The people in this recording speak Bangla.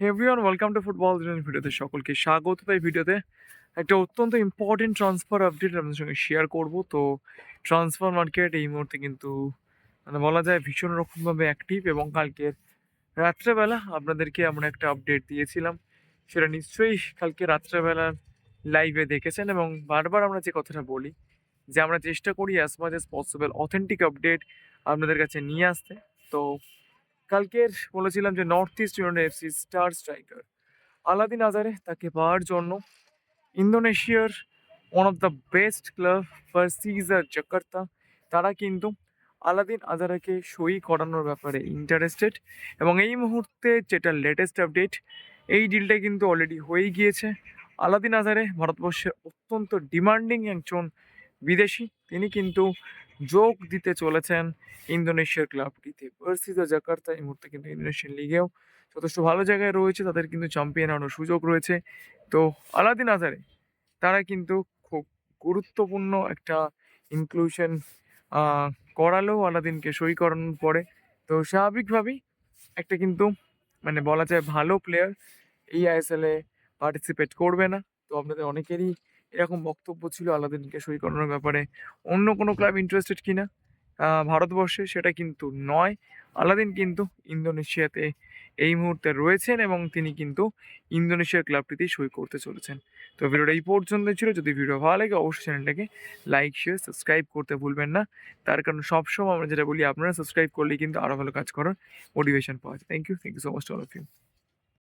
এভরিওয়ান ওয়েলকাম টু ফুটবল ভিডিওতে সকলকে স্বাগত। এই ভিডিওতে একটা অত্যন্ত ইম্পর্টেন্ট ট্রান্সফার আপডেট আপনাদের সঙ্গে শেয়ার করব। তো ট্রান্সফার মার্কেট এই মুহূর্তে কিন্তু মানে বলা যায় ভীষণ রকমভাবে অ্যাক্টিভ এবং কালকের রাত্রেবেলা আপনাদেরকে আমরা একটা আপডেট দিয়েছিলাম। সেটা নিশ্চয়ই কালকে রাত্রেবেলার লাইভে দেখেছেন এবং বারবার আমরা যে কথাটা বলি, যে আমরা চেষ্টা করি as much as possible authentic update আপনাদের কাছে নিয়ে আসতে। তো কালকের বলেছিলাম যে North East United FC star striker Aladin Ajaraie তাকে পাওয়ার জন্য ইন্দোনেশিয়ার one of the best club for ফার্সিজার Jakarta তারা কিন্তু আলাদিন আজারাকে সই করানোর ব্যাপারে ইন্টারেস্টেড এবং এই মুহূর্তে যেটা লেটেস্ট আপডেট এই ডিলটা কিন্তু অলরেডি হয়েই গিয়েছে। আলাদিন আজারে ভারতবর্ষের অত্যন্ত ডিমান্ডিং একজন বিদেশি। তিনি কিন্তু যোগ দিতে চলেছেন ইন্দোনেশিয়ার ক্লাবটিতে ভার্সিজা জাকার্তা এই মুহূর্তে কিন্তু ইন্দোনেশিয়ান লিগেও যথেষ্ট ভালো জায়গায় রয়েছে, তাদের কিন্তু চ্যাম্পিয়ন হওয়ার সুযোগ রয়েছে। তো আলাদিন আজারে, তারা কিন্তু খুব গুরুত্বপূর্ণ একটা ইনক্লুশন করালো আলাদিনকে সই করানোর পরে। তো স্বাভাবিকভাবেই একটা কিন্তু মানে বলা যায় ভালো প্লেয়ার এই আইএসএলে পার্টিসিপেট করবে না। তো আপনাদের অনেকেরই এরকম বক্তব্য ছিল আলাদিনকে সই করানোর ব্যাপারে। অন্য কোনো ক্লাব ইন্টারেস্টেড কিনা? ভারতবর্ষে সেটা কিন্তু নয়। আলাদিন কিন্তু ইন্দোনেশিয়াতে এই মুহূর্তে রয়েছেন এবং তিনি কিন্তু ইন্দোনেশিয়ার ক্লাবটিতেই সই করতে চলেছেন। তো ভিডিওটা এই পর্যন্ত ছিল। যদি ভিডিও ভালো লাগে, অবশ্যই চ্যানেলটাকে লাইক শেয়ার সাবস্ক্রাইব করতে ভুলবেন না। তার কারণ সবসময় আমরা যেটা বলি, আপনারা সাবস্ক্রাইব করলেই কিন্তু আরও ভালো কাজ করার মোটিভেশন পাওয়া যায়। Thank you thank you so much all of you